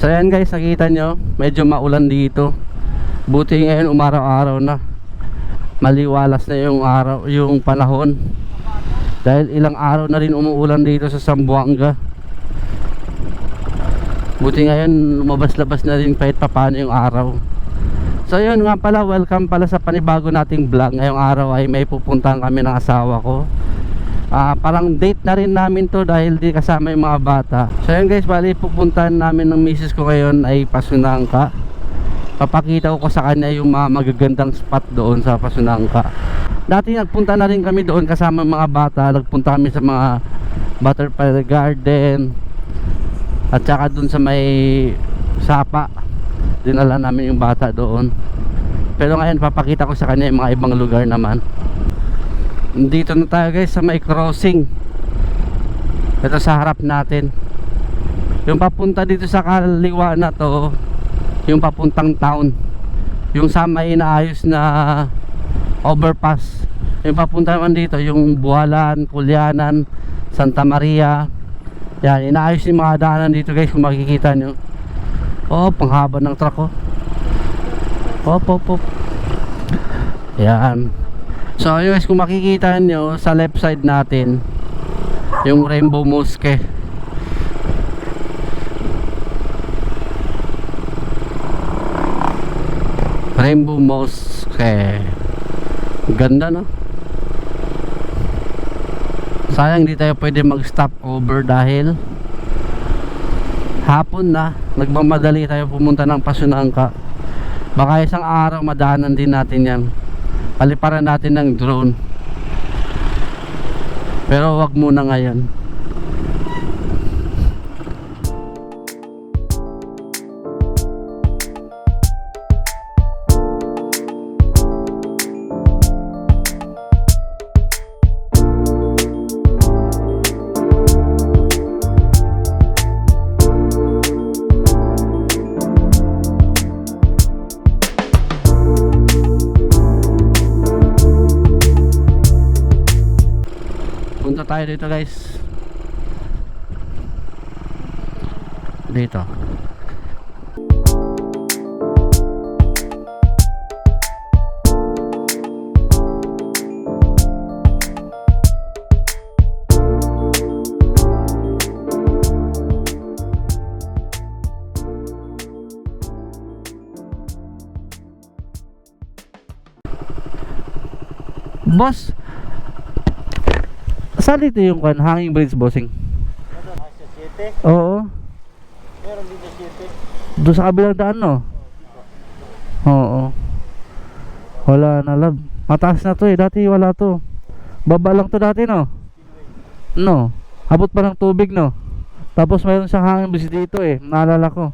So ayan guys, nakita nyo, medyo maulan dito. Buti ngayon umaraw-araw na. Maliwalas na yung araw, yung panahon. Dahil ilang araw na rin umuulan dito sa Zamboanga. Buti ngayon lumabas-labas na rin kahit papano yung araw. So yun nga pala, welcome pala sa panibago nating vlog. Ngayong araw ay may pupuntahan kami ng asawa ko. Ah, parang date na rin namin to dahil di kasama yung mga bata. So yun guys, bali pupuntahan namin ng misis ko ngayon ay Pasunangka. Papakita ko sa kanya yung mga magagandang spot doon sa Pasunangka. Dati nagpunta na rin kami doon kasama yung mga bata. Nagpunta kami sa mga butterfly garden. At saka doon sa may sapa. Dinala namin yung bata doon. Pero ngayon papakita ko sa kanya yung mga ibang lugar naman. Dito na tayo guys sa may crossing. Ito sa harap natin. Yung papunta dito sa kaliwa na to, yung papuntang town. Yung sa may inaayos na overpass. Yung papunta naman dito, yung Bualan, Kulyanan, Santa Maria. Yan, inaayos yung mga daanan dito guys kung makikita nyo. Oh, panghaba ng truck oh. Op, op, op. Yan. So yun guys, kung makikita nyo sa left side natin, yung Rainbow Mosque. Rainbow Mosque. Ganda no? Sayang di tayo pwede mag-stop over dahil hapon na. Nagmamadali tayo pumunta ng Pasunangka. Baka isang araw madaanan din natin yan. Paliparan natin ng drone. Pero wag muna ngayon. Tayo dito guys. Dito. Boss, Saan dito yung kan hanging bridge bossing? Doon? Sa 7? Oo. Meron sa 7. Doon sa kabilang daan no? Oo. Wala na lab. Mataas na to eh. Dati wala to. Baba lang to dati no? No. Abot pa ng tubig no? Tapos mayroon siyang hanging bridge dito eh. Naalala ko.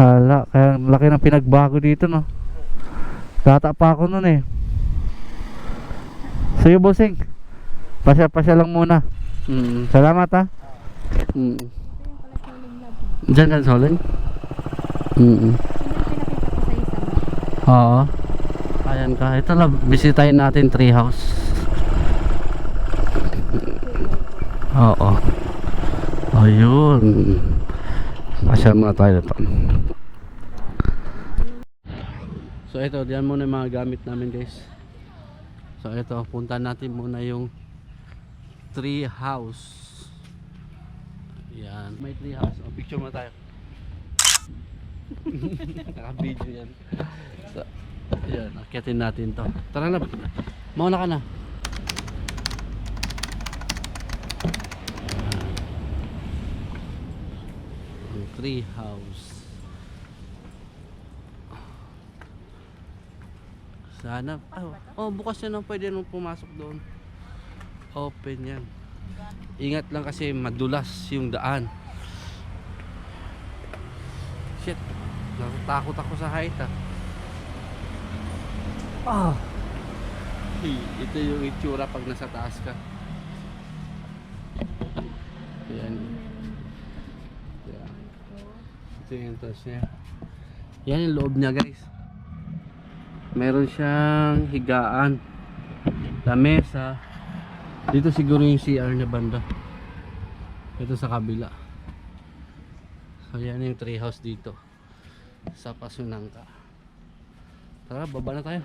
Hala. Kaya laki ng pinagbago dito no? Bata pa ako nun eh. Sa'yo bossing. Pasya-pasya lang muna. Mm, salamat ha. Mm. Diyan ka soling? Mm. Oo. Ayan ka. Ito lang, bisitahin natin tree house. Oo. Ayun. Pasya muna tayo dito. So ito, diyan muna yung mga gamit namin guys. So ito, punta natin muna yung tree house. Yan, may tree house. O, picture mo tayo. Naka-video yan. So, yan, akyatin natin to. Tara na. Mauna ka na. Yung tree house. Sana. Oh, oh bukas yan. oh. Pwede nung pumasok doon. Open yan. Ingat lang kasi madulas yung daan. Shit. Natatakot ako sa height ah. Ah. Ito yung itsura pag nasa taas ka. Yan. Yan. Ito yung entrance niya. Yan yung loob niya guys. Meron siyang higaan. Lamesa. Dito siguro yung CR na banda. Ito sa kabila. So Ayan yung tree house dito. Sa Pasunangka. Tara, baba na tayo.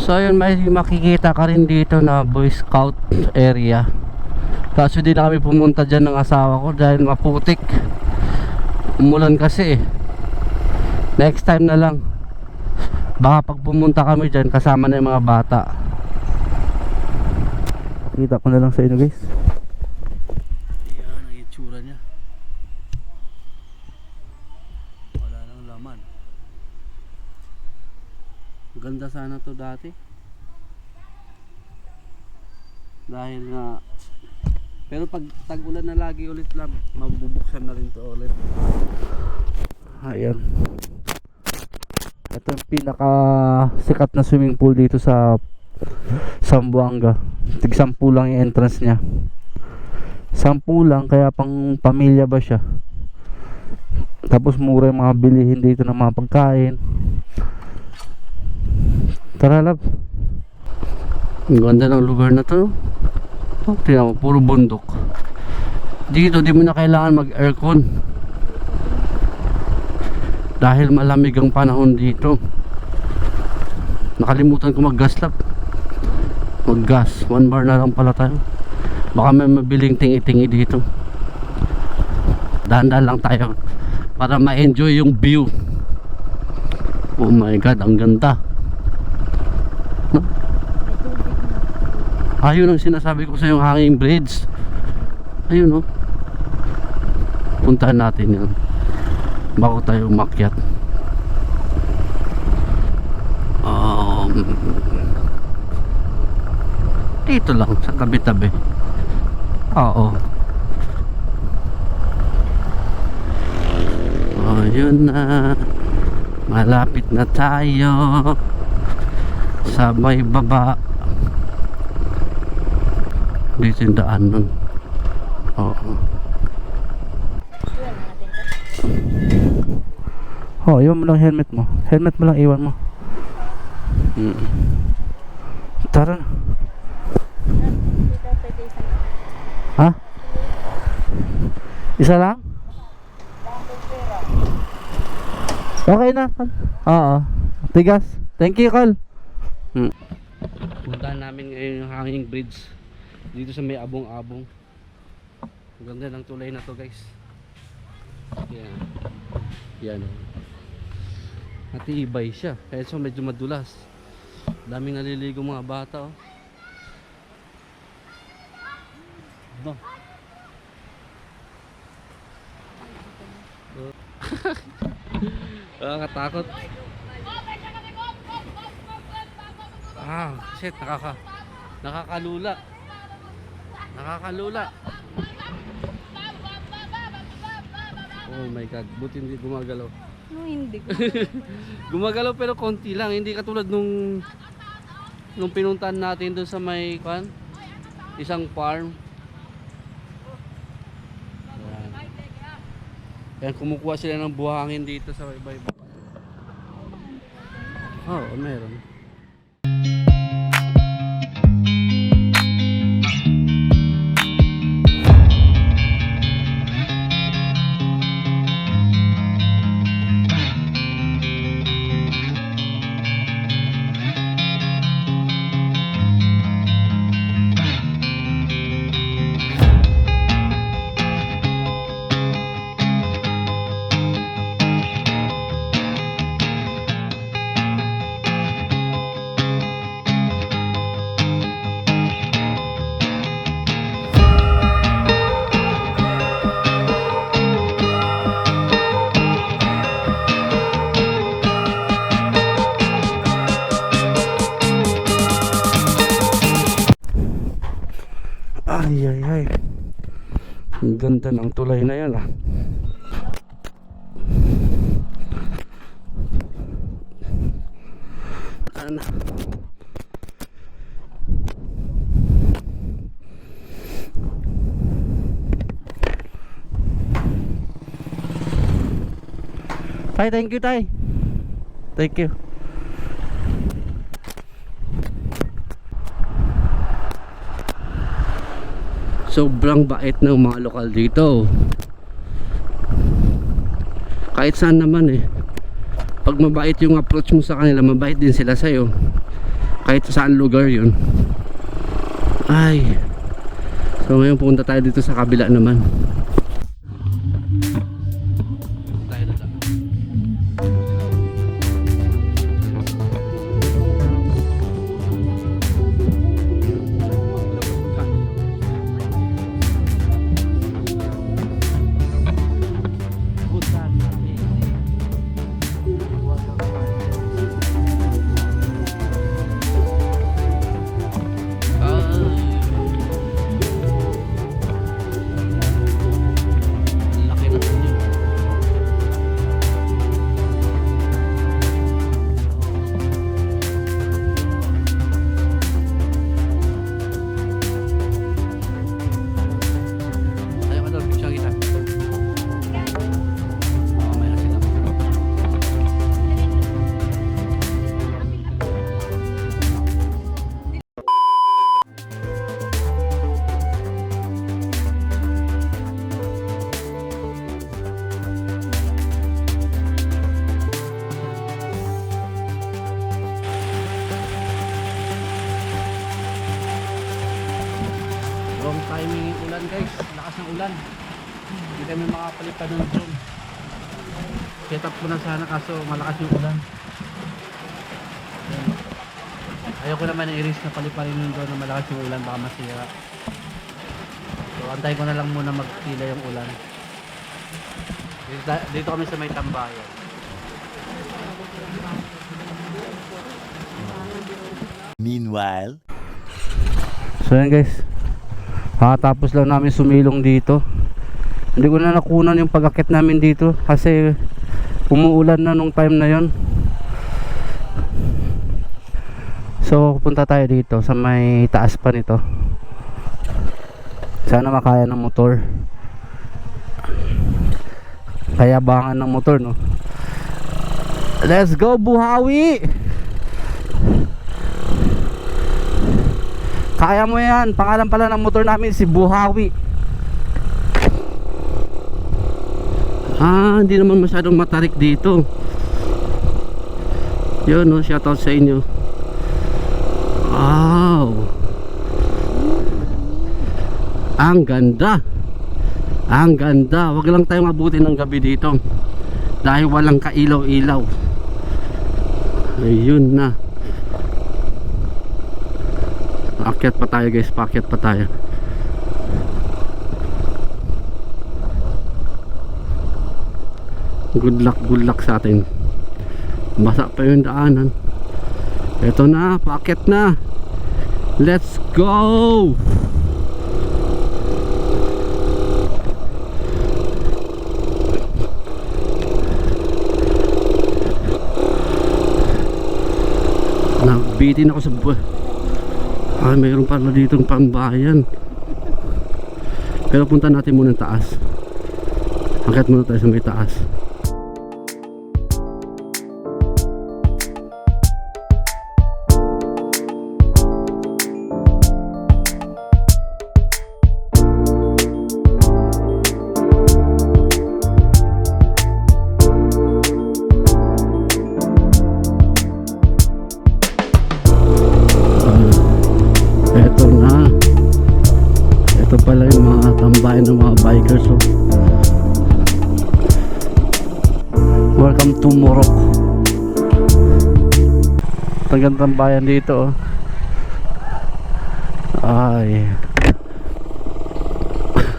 So yun, may makikita ka rin dito na Boy Scout area. Kaso di na kami pumunta dyan ng asawa ko dahil maputik. Umulan kasi eh. Next time na lang. Baka pag pumunta kami dyan kasama na yung mga bata. Kita ko na lang sa inyo guys. Yan ang itsura niya. Wala nang laman. Ganda sana to dati. Dahil na pero pag tag-ulan na lagi ulit lang, mabubuksan na rin to ulit. Ayan. Ito yung pinaka sikat na swimming pool dito sa Sambuanga. Tig 10 lang yung entrance niya. 10 lang kaya pang pamilya ba siya. Tapos mura yung mga bilihin dito ng mga pagkain. Tara lab. Ang ganda ng lugar na to. Oh, tingnan mo, puro bundok. Dito di mo na kailangan mag-aircon. Dahil malamig ang panahon dito. Nakalimutan ko mag-gas lab. Mag-gas. One bar na lang pala tayo. Baka may mabiling tingi-tingi dito. Dahan-dahan lang tayo. Para ma-enjoy yung view. Oh my God, ang ganda. No? Ayun ang sinasabi ko sa yung hanging bridge. Ayun oh. Puntahan natin yun. Bago tayo umakyat. Um, dito lang sa tabi-tabi. Oo. Oh, yun na. Malapit na tayo sa may baba. Dito yung daan nun. Oo. Oh, iwan mo lang helmet mo. Helmet mo lang iwan mo. Mm. Tara na. Ha? Isa lang? Okay na. Oo. Tigas. Thank you, Col. Hmm. Puntahan namin ngayon yung hanging bridge dito sa may abong-abong. Ang ganda ng tulay na to, guys. Yan. Yan. oh. Matibay siya. Kaya so medyo madulas. Daming naliligo mga bata, oh. No. Nakakatakot. Ah, shit, nakaka nakakalula. Nakakalula. Oh my god, buti hindi gumagalaw. No, hindi ko. Gumagalaw pero konti lang, hindi katulad nung nung pinuntahan natin doon sa may kwan, isang farm. Yan. Yan, kumukuha sila ng buhangin dito sa iba-iba. Oo, oh, meron. Ganda ng tulay na yan ah. Tay, thank you, Tay. Thank you. Sobrang bait ng mga lokal dito. kahit saan naman eh. Pag mabait yung approach mo sa kanila mabait din sila sa'yo. Kahit sa saan lugar yun. Ay. So ngayon pupunta tayo dito sa kabila naman ulan. Hindi kami makapalitan ng drone. Set up ko na sana kaso malakas yung ulan. Ayoko naman i-risk na paliparin yung drone na malakas yung ulan baka masira. So antayin ko na lang muna magtila yung ulan. Dito, dito kami sa may tambayan. Meanwhile, So yan guys Kakatapos lang namin sumilong dito. Hindi ko na nakunan yung pag-akit namin dito Kasi umuulan na nung time na yon So pupunta tayo dito sa may taas pa nito. Sana makaya ng motor. Kaya bangan ng motor no? Let's go Buhawi! Kaya mo yan. Pangalan pala ng motor namin si Buhawi. Ah, hindi naman masyadong matarik dito. Yun, no, shoutout sa inyo. Wow. Ang ganda. Ang ganda. Wag lang tayong abuti ng gabi dito. Dahil walang kailaw-ilaw. Ayun na. Akyat pa tayo guys, paakyat pa tayo. Good luck, good luck sa atin. Basa pa yung daanan. Ito na, paakyat na. Let's go! Nabitin ako sa buwan. Ah, mayroon pala dito pambayan. Pero punta natin muna taas. Angkat muna tayo sa may taas. Bikers. Oh. Welcome to Morocco. Tagang tambayan dito. Oh. Ay.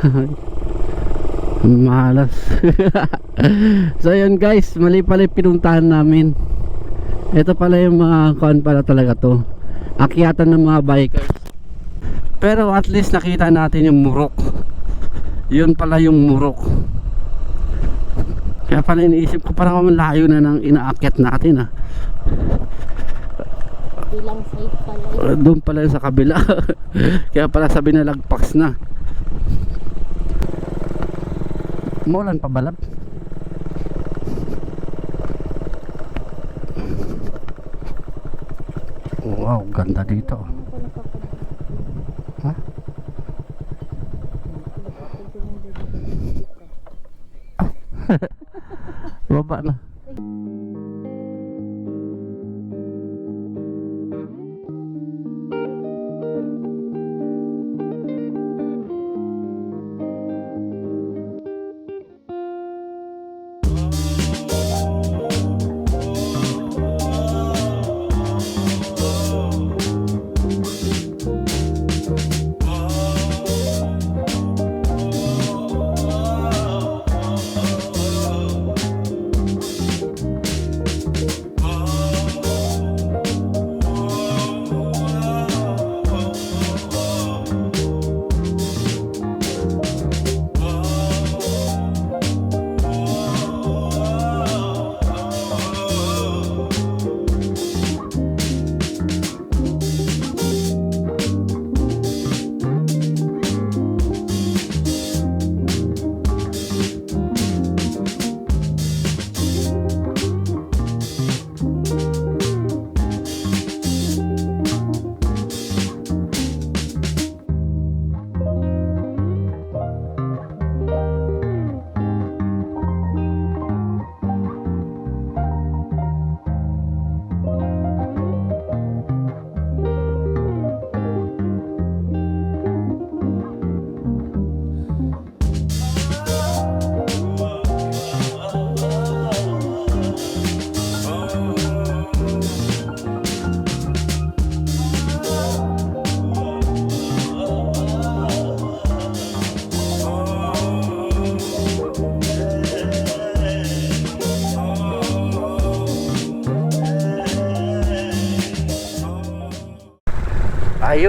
Malas. so yun guys, mali pala yung pinuntahan namin. Ito pala yung mga kuan pala talaga to. Akyatan ng mga bikers. Pero at least nakita natin yung murok. Yun pala yung murok. Kaya pala iniisip ko parang malayo na ng inaakyat natin ah. pala yun. Uh, Doon pala yun sa kabila. Kaya pala sabi na lagpaks na. Maulan pa balap. Wow, ganda dito. Ano Ha? Baba na.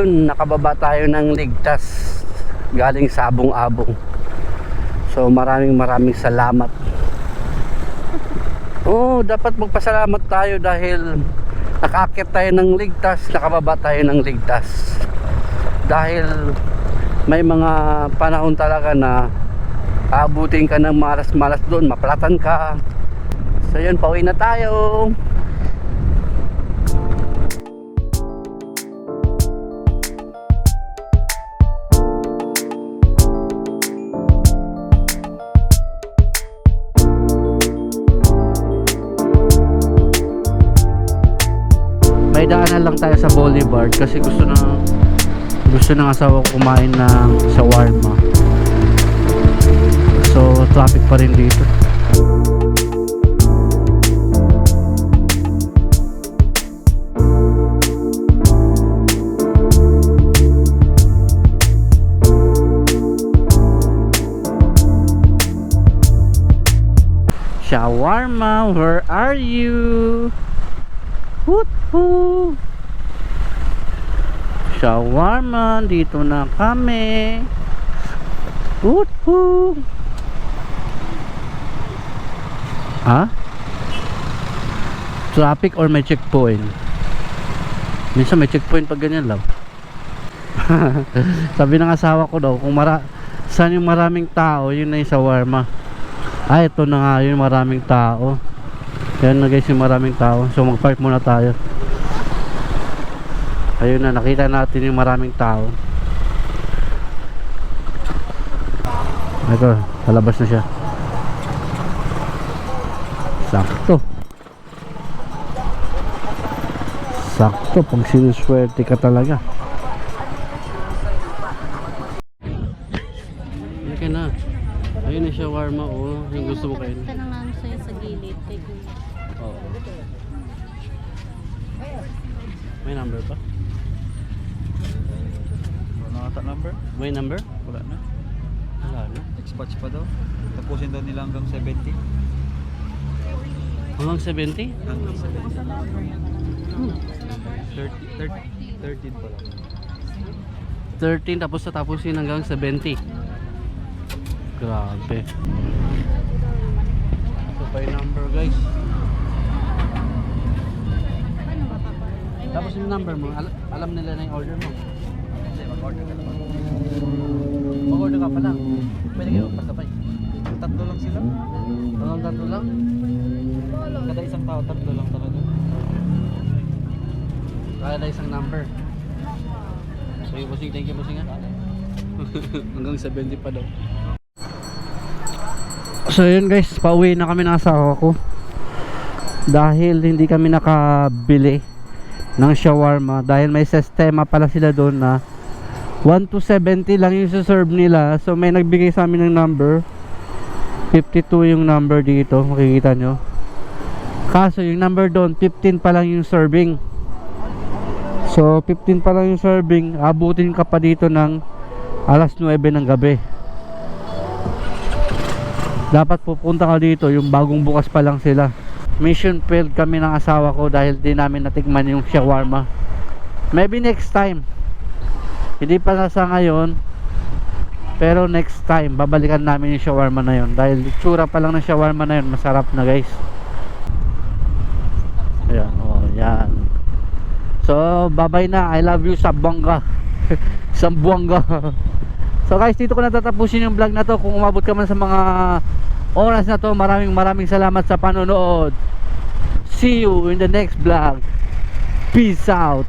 Ayun, nakababa tayo ng ligtas galing sabong-abong. So maraming maraming salamat. Oo, dapat magpasalamat tayo dahil nakakit tayo ng ligtas, nakababa tayo ng ligtas. Dahil may mga panahon talaga na abutin ka ng malas-malas doon, maplatan ka. So yun, pauwi na tayo. Daanan lang tayo sa Boulevard kasi gusto na gusto ng asawa ko kumain ng shawarma so traffic pa rin dito. Shawarma, where are you? Hoot hoo! Shawarma, dito na kami. Hoot hoo! Ha? Traffic or may checkpoint? Minsan may checkpoint pag ganyan lang. Sabi ng asawa ko daw, kung mara saan yung maraming tao, yun na yung shawarma. Ah, ito na nga yun, maraming tao. Yan na guys yung maraming tao. So mag-park muna tayo. Ayun na, nakita natin yung maraming tao. Ito, palabas na siya. Sakto. Sakto, pag sinuswerte ka talaga. Number? May number? Wala na. Wala na. Expatch pa daw. Tapusin daw nila hanggang 70. Hanggang 70? Hanggang 70. 30, 30, 13 pa lang. 13 tapos tatapusin hanggang 70. Grabe. Ito pa yung number guys. Tapos yung number mo, al- alam nila na yung order mo. Mag-order ka naman. Mag-order ka pa lang. Pwede kayo pasabay. Tatlo lang sila. Hanggang tatlo lang. Kada isang tao, tatlo lang talaga. Kaya na isang number. So yung busing, thank you busing ha. hanggang 70 pa daw. So yun guys, pauwi na kami ng asawa ko. Dahil hindi kami nakabili ng shawarma dahil may sistema pala sila doon na 1 to 70 lang yung serve nila. So may nagbigay sa amin ng number. 52 yung number dito, makikita nyo. Kaso yung number doon, 15 pa lang yung serving. So 15 pa lang yung serving, abutin ka pa dito ng alas 9 ng gabi. Dapat pupunta ka dito, yung bagong bukas pa lang sila. Mission failed kami ng asawa ko dahil di namin natikman yung shawarma. Maybe next time. Hindi pa na sa ngayon. Pero next time, babalikan namin yung shawarma na yon Dahil tsura pa lang ng shawarma na yon masarap na guys. Ayan, oh, yan. So, bye-bye na. I love you, Sabongga. Sambuanga. so guys, dito ko natatapusin yung vlog na to. Kung umabot ka man sa mga oras na to, maraming maraming salamat sa panonood. See you in the next vlog. Peace out.